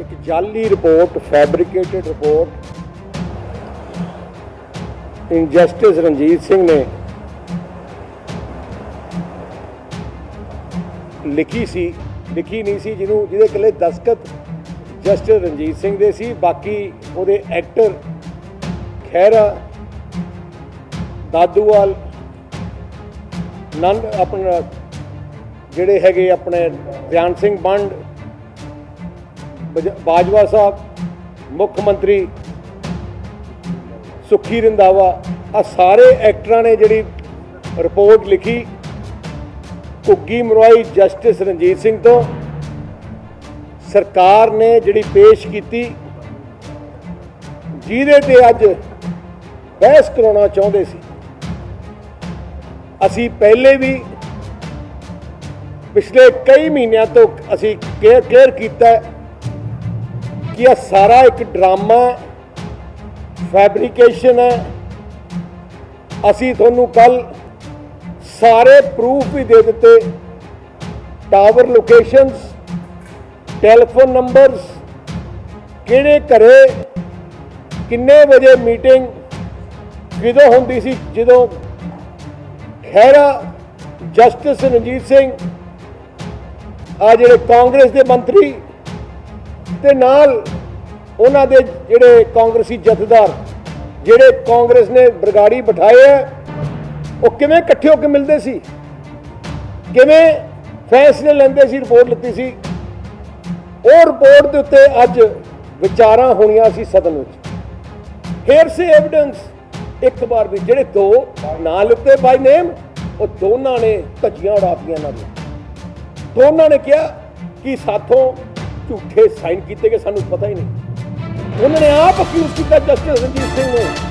ਇੱਕ ਜਾਲੀ report fabricated report injustice Ranjit Singh ਨੇ ਲਿਖੀ ਸੀ, ਲਿਖੀ ਨਹੀਂ ਸੀ, ਜਿਹਨੂੰ, ਜਿਹਦੇ ਇਕੱਲੇ ਦਸਕਤ ਜਸਟਿਸ ਰਣਜੀਤ ਸਿੰਘ ਦੇ ਸੀ, ਬਾਕੀ ਉਹਦੇ ਐਕਟਰ ਖਹਿਰਾ, ਦਾਦੂਵਾਲ, ਨੰਦ, ਆਪਣਾ ਜਿਹੜੇ ਹੈਗੇ ਆਪਣੇ ਧਿਆਨ ਸਿੰਘ ਬੰਡ ਬਾਜਵਾ ਸਾਹਿਬ, ਮੁੱਖ ਮੰਤਰੀ ਸੁਖੀ ਰੰਧਾਵਾ ਆ ਸਾਰੇ ਐਕਟਰਾਂ ਨੇ ਜਿਹੜੀ ਰਿਪੋਰਟ ਲਿਖੀ, ਘੁੱਗੀ ਮਰਵਾਈ ਜਸਟਿਸ ਰਣਜੀਤ ਸਿੰਘ ਤੋਂ। ਸਰਕਾਰ ਨੇ ਜਿਹੜੀ ਪੇਸ਼ ਕੀਤੀ, ਜਿਹਦੇ ਤੇ ਅੱਜ ਬਹਿਸ ਕਰਾਉਣਾ ਚਾਹੁੰਦੇ ਸੀ। ਅਸੀਂ ਪਹਿਲੇ ਵੀ ਪਿਛਲੇ ਕਈ ਮਹੀਨਿਆਂ ਤੋਂ ਅਸੀਂ ਕੇਅਰ ਕੇਅਰ ਕੀਤਾ ਕਿ ਇਹ ਸਾਰਾ ਇੱਕ ਡਰਾਮਾ ਫੈਬਰੀਕੇਸ਼ਨ ਹੈ। ਅਸੀਂ ਤੁਹਾਨੂੰ ਕੱਲ ਸਾਰੇ ਪ੍ਰੂਫ ਵੀ ਦੇ ਦਿੱਤੇ। ਟਾਵਰ ਲੋਕੇਸ਼ਨਸ ਟੈਲੀਫੋਨ ਨੰਬਰਸ ਕਿਹੜੇ ਘਰੇ, ਕਿੰਨੇ ਵਜੇ ਮੀਟਿੰਗ ਕਿਦੋਂ ਹੁੰਦੀ ਸੀ, ਜਦੋਂ ਖਹਿਰਾ ਜਸਟਿਸ ਰਣਜੀਤ ਸਿੰਘ ਆ ਜਿਹੜੇ ਕਾਂਗਰਸ ਦੇ ਮੰਤਰੀ ਤੇ ਨਾਲ ਉਹਨਾਂ ਦੇ ਜਿਹੜੇ ਕਾਂਗਰਸੀ ਜਥੇਦਾਰ, ਜਿਹੜੇ ਕਾਂਗਰਸ ਨੇ ਬਰਗਾੜੀ ਬਿਠਾਏ ਆ, ਉਹ ਕਿਵੇਂ ਇਕੱਠੇ ਹੋ ਕੇ ਮਿਲਦੇ ਸੀ? ਕਿਵੇਂ ਫੈਸਲੇ ਲੈਂਦੇ ਸੀ, ਰਿਪੋਰਟ ਲਿੱਤੀ ਸੀ? ਉਹ ਰਿਪੋਰਟ ਦੇ ਉੱਤੇ ਅੱਜ ਵਿਚਾਰਾਂ ਹੋਣੀਆਂ ਸੀ ਸਦਨ ਵਿੱਚ। ਹੇਅਰ ਸੇ ਐਵੀਡੈਂਸ ਇੱਕ ਵਾਰ ਵੀ, ਜਿਹੜੇ ਦੋ ਨਾਂ ਲਿੱਤੇ ਬਾਈ ਨੇਮ ਉਹ ਦੋਨਾਂ ਨੇ ਧੱਜੀਆਂ ਉਡਾਤੀਆਂ ਇਹਨਾਂ ਦੀਆਂ। ਦੋਨਾਂ ਨੇ ਕਿਹਾ ਕਿ ਸਾਥੋਂ ਝੂਠੇ ਸਾਈਨ ਕੀਤੇ ਗਏ ਸਾਨੂੰ ਪਤਾ ਹੀ ਨਹੀਂ। ਉਹਨਾਂ ਨੇ ਆਪ ਅਕਿਊਜ਼ ਕੀਤਾ ਜਸਟਿਸ ਰਣਜੀਤ ਸਿੰਘ ਨੂੰ।